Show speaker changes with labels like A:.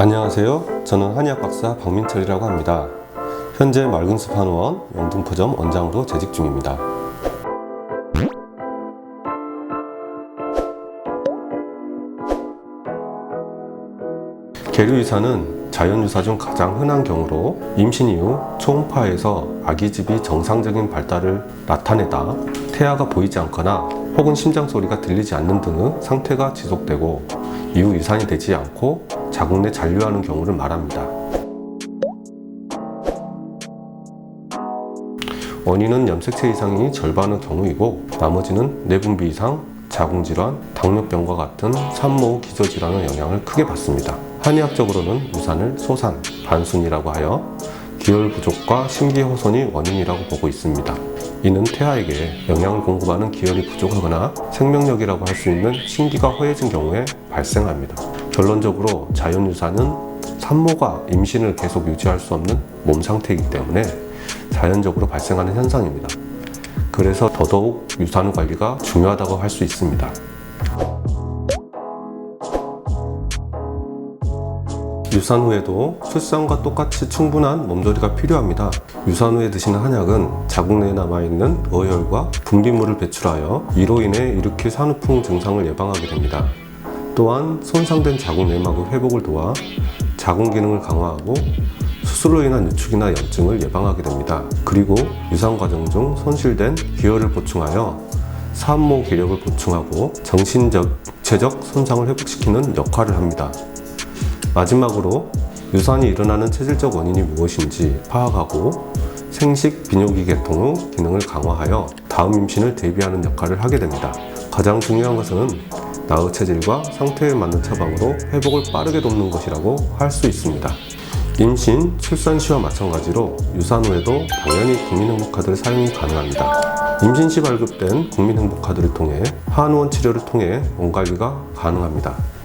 A: 안녕하세요. 저는 한의학 박사 박민철이라고 합니다. 현재 맑은숲 한의원 영등포점 원장으로 재직 중입니다. 계류유사는 자연유사 중 가장 흔한 경우로 임신 이후 초음파에서 아기집이 정상적인 발달을 나타내다 태아가 보이지 않거나 혹은 심장 소리가 들리지 않는 등의 상태가 지속되고 이후 유산이 되지 않고 자궁 내 잔류하는 경우를 말합니다. 원인은 염색체 이상이 절반의 경우이고 나머지는 내분비 이상, 자궁질환, 당뇨병과 같은 산모 기저질환의 영향을 크게 받습니다. 한의학적으로는 유산을 소산, 반순이라고 하여 기혈 부족과 심기호손이 원인이라고 보고 있습니다. 이는 태아에게 영양을 공급하는 기혈이 부족하거나 생명력이라고 할 수 있는 신기가 허해진 경우에 발생합니다. 결론적으로 자연유산은 산모가 임신을 계속 유지할 수 없는 몸 상태이기 때문에 자연적으로 발생하는 현상입니다. 그래서 더더욱 유산후 관리가 중요하다고 할 수 있습니다. 유산 후에도 출산과 똑같이 충분한 몸조리가 필요합니다. 유산 후에 드시는 한약은 자궁 내에 남아있는 어혈과 분비물을 배출하여 이로 인해 일으킬 산후풍 증상을 예방하게 됩니다. 또한 손상된 자궁 내막의 회복을 도와 자궁 기능을 강화하고 수술로 인한 유축이나 염증을 예방하게 됩니다. 그리고 유산 과정 중 손실된 기혈을 보충하여 산모 기력을 보충하고 정신적, 육체적 손상을 회복시키는 역할을 합니다. 마지막으로 유산이 일어나는 체질적 원인이 무엇인지 파악하고 생식 비뇨기 계통 후 기능을 강화하여 다음 임신을 대비하는 역할을 하게 됩니다. 가장 중요한 것은 나의 체질과 상태에 맞는 처방으로 회복을 빠르게 돕는 것이라고 할 수 있습니다. 임신, 출산 시와 마찬가지로 유산 후에도 당연히 국민행복카드를 사용이 가능합니다. 임신 시 발급된 국민행복카드를 통해 한의원 치료를 통해 몸 관리가 가능합니다.